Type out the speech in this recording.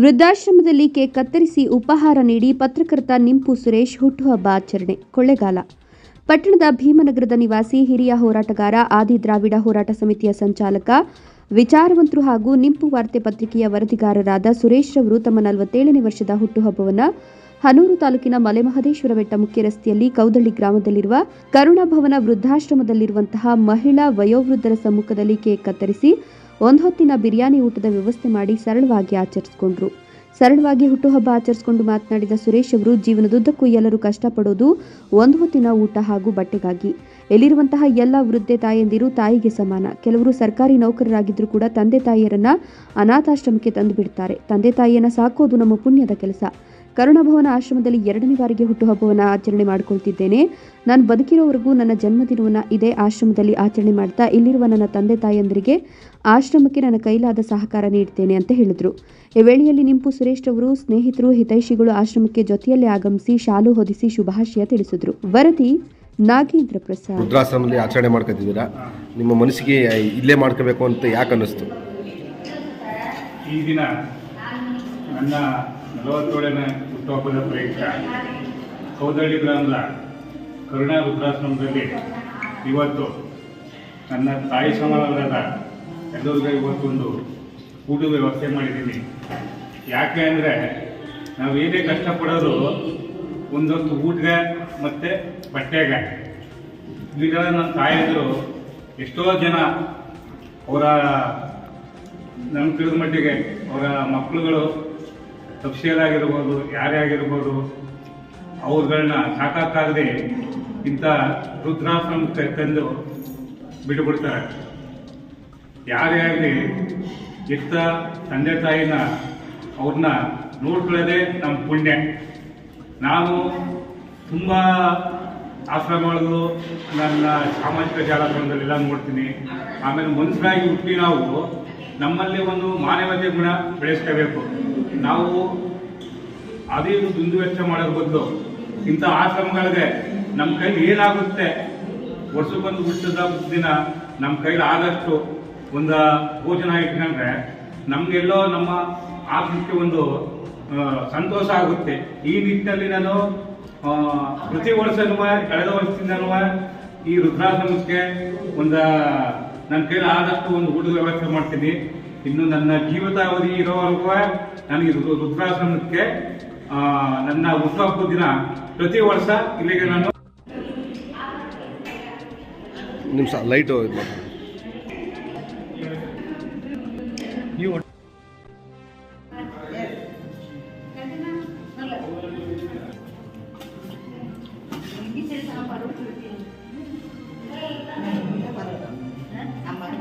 ವೃದ್ಧಾಶ್ರಮದಲ್ಲಿ cake ಕತ್ತರಿಸಿ ಉಪಹಾರ ನೀಡಿ ಪತ್ರಕರ್ತ ನಿಂಪು ಸುರೇಶ್ ಹುಟ್ಟುಹಬ್ಬ ಆಚರಣೆ ಕೊಳ್ಳೇಗಾಲ. ಪಟ್ಟಣದ ಭೀಮನಗರದ ನಿವಾಸಿ ಹಿರಿಯ ಹೋರಾಟಗಾರ, ಆದಿ ದ್ರಾವಿಡ ಹೋರಾಟ ಸಮಿತಿಯ ಸಂಚಾಲಕ, ವಿಚಾರವಂತರು ಹಾಗೂ ನಿಂಪು ವಾರ್ತೆ ಪತ್ರಿಕೆಯ ವರದಿಗಾರರಾದ ಸುರೇಶ್ ರವರು ತಮ್ಮ ನಲವತ್ತೇಳನೇ ವರ್ಷದ ಹುಟ್ಟುಹಬ್ಬವನ್ನು ಹನೂರು ತಾಲೂಕಿನ ಮಲೆಮಹದೇಶ್ವರ ಬೆಟ್ಟ ಮುಖ್ಯ ರಸ್ತೆಯಲ್ಲಿ ಕೌದಳ್ಳಿ ಗ್ರಾಮದಲ್ಲಿರುವ ಕರುಣಾಭವನ ವೃದ್ಧಾಶ್ರಮದಲ್ಲಿರುವಂತಹ ಮಹಿಳಾ ವಯೋವೃದ್ಧರ ಸಮ್ಮುಖದಲ್ಲಿ ಕೇಕ್ ಕತ್ತರಿಸಿ ಒಂದು ಹೊತ್ತಿನ ಬಿರಿಯಾನಿ ಊಟದ ವ್ಯವಸ್ಥೆ ಮಾಡಿ ಸರಳವಾಗಿ ಆಚರಿಸಿಕೊಂಡ್ರು. ಸರಳವಾಗಿ ಹುಟ್ಟುಹಬ್ಬ ಆಚರಿಸಿಕೊಂಡು ಮಾತನಾಡಿದ ಸುರೇಶ್ ಅವರು, ಜೀವನದುದ್ದಕ್ಕೂ ಎಲ್ಲರೂ ಕಷ್ಟಪಡೋದು ಒಂದು ಹೊತ್ತಿನ ಊಟ ಹಾಗೂ ಬಟ್ಟೆಗಾಗಿ. ಎಲ್ಲಿರುವಂತಹ ಎಲ್ಲ ವೃದ್ಧೆ ತಾಯಂದಿರು ತಾಯಿಗೆ ಸಮಾನ. ಕೆಲವರು ಸರ್ಕಾರಿ ನೌಕರರಾಗಿದ್ದರೂ ಕೂಡ ತಂದೆ ತಾಯಿಯರನ್ನ ಅನಾಥಾಶ್ರಮಕ್ಕೆ ತಂದು ಬಿಡ್ತಾರೆ. ತಂದೆ ತಾಯಿಯನ್ನ ಸಾಕೋದು ನಮ್ಮ ಪುಣ್ಯದ ಕೆಲಸ. ಕರುಣಭವನ ಆಶ್ರಮದಲ್ಲಿ ಎರಡನೇ ಬಾರಿಗೆ ಹುಟ್ಟುಹಬ್ಬವನ್ನು ಆಚರಣೆ ಮಾಡಿಕೊಳ್ತಿದ್ದೇನೆ. ನಾನು ಬದುಕಿರೋವರೆಗೂ ನನ್ನ ಜನ್ಮದಿನವನ್ನು ಇದೇ ಆಶ್ರಮದಲ್ಲಿ ಆಚರಣೆ ಮಾಡ್ತಾ ಇಲ್ಲಿರುವ ನನ್ನ ತಂದೆ ತಾಯಿಯಂದರಿಗೆ ಆಶ್ರಮಕ್ಕೆ ನನ್ನ ಕೈಲಾದ ಸಹಕಾರ ನೀಡ್ತೇನೆ ಅಂತ ಹೇಳಿದರು. ಈ ವೇಳೆಯಲ್ಲಿ ನಿಂಪು ಸುರೇಶ್ ಅವರು ಸ್ನೇಹಿತರು ಹಿತೈಷಿಗಳು ಆಶ್ರಮಕ್ಕೆ ಜೊತೆಯಲ್ಲಿ ಆಗಮಿಸಿ ಶಾಲು ಹೊದಿಸಿ ಶುಭಾಶಯ ತಿಳಿಸಿದರು. ವರದಿ ನಾಗೇಂದ್ರ ಪ್ರಸಾದ್. ವೃದ್ಧಾಶ್ರಮದಲ್ಲಿ ಆಚರಣೆ ಮಾಡ್ಕೊತಿದ್ದೀರಾ? ನಿಮ್ಮ ಮನಸ್ಸಿಗೆ ಇಲ್ಲೇ ಮಾಡ್ಕೋಬೇಕು ಅಂತ ಯಾಕೆ ಅನ್ನಿಸ್ತು? ಈ ದಿನ ನನ್ನ ನಲವತ್ತೇಳನೇ ಹುಟ್ಟುಹಬ್ಬದ ಪ್ರಯುಕ್ತ ಕೌದಳ್ಳಿ ಗ್ರಾಮದ ಕರುಣಾ ವೃದ್ಧಾಶ್ರಮದಲ್ಲಿ ಇವತ್ತು ನನ್ನ ತಾಯಿ ಸಮಾನರಾದ ಎಲ್ಲರಿಗೂ ಇವತ್ತೊಂದು ಊಟದ ವ್ಯವಸ್ಥೆ ಮಾಡಿದ್ದೀನಿ. ಯಾಕೆ ಅಂದರೆ ನಾವು ಏನೇ ಕಷ್ಟಪಡೋದು ಒಂದೊಂದು ಊಟಗೆ ಮತ್ತು ಬಟ್ಟೆಗೆ. ಈಗ ನನ್ನ ತಾಯಿಯಂದರು ಎಷ್ಟೋ ಜನ ಅವರ ನಮ್ಗೆ ತಿಳಿದ ಮಟ್ಟಿಗೆ ಅವರ ಮಕ್ಕಳುಗಳು ತಪ್ಸಿಯಲಾಗಿರ್ಬೋದು ಯಾರೇ ಆಗಿರ್ಬೋದು, ಅವ್ರುಗಳನ್ನ ಸಾಕಾಗದೆ ಇಂಥ ರುದ್ರಾಶ್ರಮ ತಂದು ಬಿಟ್ಟುಬಿಡ್ತಾರೆ. ಯಾರೇ ಆಗಲಿ ಇತ್ತ ತಂದೆ ತಾಯಿನ ಅವ್ರನ್ನ ನೋಡ್ಕೊಳ್ಳೋದೇ ನಮ್ಮ ಪುಣ್ಯ. ನಾವು ತುಂಬ ಆಶ್ರಮಗಳು, ನನ್ನ ಸಾಮಾಜಿಕ ಜಾಲತಾಣದಲ್ಲೆಲ್ಲ ನೋಡ್ತೀನಿ. ಆಮೇಲೆ ಮನುಷ್ಯರಾಗಿ ಹುಟ್ಟಿ ನಾವು ನಮ್ಮಲ್ಲಿ ಒಂದು ಮಾನವತೆ ಗುಣ ಬೆಳೆಸ್ಕೋಬೇಕು. ನಾವು ಅದೇ ದುಂದು ವೆಚ್ಚ ಮಾಡೋದ್ರ ಬದಲು ಇಂಥ ಆಶ್ರಮಗಳಿಗೆ ನಮ್ಮ ಕೈಲಿ ಏನಾಗುತ್ತೆ? ವರ್ಷಕ್ಕೊಂದು ಹುಟ್ಟಿದ ದಿನ ನಮ್ಮ ಕೈಲಿ ಆದಷ್ಟು ಒಂದು ಭೋಜನ ಇಟ್ಕೊಂಡ್ರೆ ನಮಗೆಲ್ಲೋ ನಮ್ಮ ಆತ್ಮಕ್ಕೆ ಒಂದು ಸಂತೋಷ ಆಗುತ್ತೆ. ಈ ನಿಟ್ಟಿನಲ್ಲಿ ನಾನು ಪ್ರತಿ ವರ್ಷನೂ ಕಳೆದ ವರ್ಷದಿಂದನೂ ಈ ರುದ್ರಾಶ್ರಮಕ್ಕೆ ಒಂದು ನನ್ನ ಕೈಲಿ ಆದಷ್ಟು ಒಂದು ಊಟದ ವ್ಯವಸ್ಥೆ ಮಾಡ್ತೀನಿ. ಇನ್ನು ನನ್ನ ಜೀವಿತಾವಧಿ ಇರೋವರೆಗೂ ನನಗೆ ರು- ರುದ್ರಾಶ್ರಮಕ್ಕೆ ಆ, ನನ್ನ ಹುಟ್ಟುಹಬ್ಬದ ದಿನ ಪ್ರತಿ ವರ್ಷ ಇಲ್ಲಿಗೆ ನಾನು ನಿಮ್ಮ ಸ ಲೈಟು ಇದು ಮಾಡಿ.